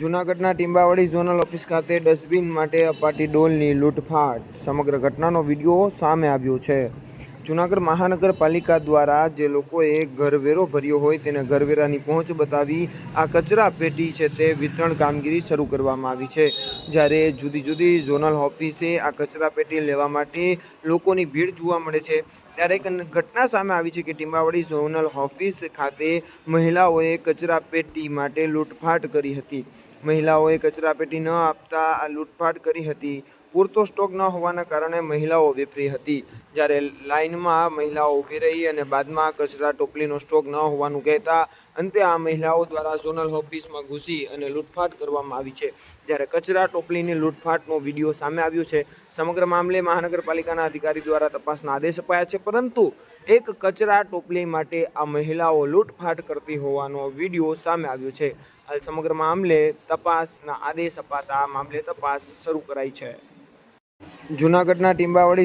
જૂનાગઢના Timbavadi zonal office ખાતે dustbin માટે અપાટી ડોલની લૂંટફાટ. સમગ્ર ઘટનાનો વીડિયો સામે આવ્યો છે. જૂનાગઢ મહાનગરપાલિકા દ્વારા જે લોકોએ ઘરવેરો ભર્યો હોય તેને ઘરવેરાની પહોંચ બતાવી આ કચરા પેટી છે તે વિતરણ કામગીરી શરૂ કરવામાં આવી છે. જ્યારે જુદી જુદી ઝોનલ ઓફિસે આ કચરા પેટી લેવા માટે લોકોની ભીડ જોવા મળે છે. ત્યારે એક ઘટના સામે આવી છે કે ટીંબાવાડી ઝોનલ ઓફિસ ખાતે મહિલાઓએ કચરા પેટી માટે લૂંટફાટ કરી હતી. મહિલાઓએ કચરાપેટી ન આપતા આ લૂંટફાટ કરી હતી. પૂરતો સ્ટોક ન હોવાના કારણે મહિલાઓ વેફરી હતી. જ્યારે લાઇનમાં મહિલાઓ ઊભી રહી અને બાદમાં કચરા ટોપલીનો સ્ટોક ન હોવાનું કહેતા અંતે આ મહિલાઓ દ્વારા ઝોનલ ઓફિસમાં ઘૂસી અને લૂંટફાટ કરવામાં આવી છે. જ્યારે કચરા ટોપલીની લૂંટફાટનો વીડિયો સામે આવ્યો છે, સમગ્ર મામલે મહાનગરપાલિકાના અધિકારી દ્વારા તપાસના આદેશ અપાયા છે, પરંતુ એક કચરા ટોપલી માટે આ મહિલાઓ લૂંટફાટ કરતી હોવાનો વીડિયો સામે આવ્યો છે. હાલ સમગ્ર મામલે તપાસના આદેશ અપાતા આ મામલે તપાસ શરૂ કરાઈ છે. જૂનાગઢના ટીંબાવાડી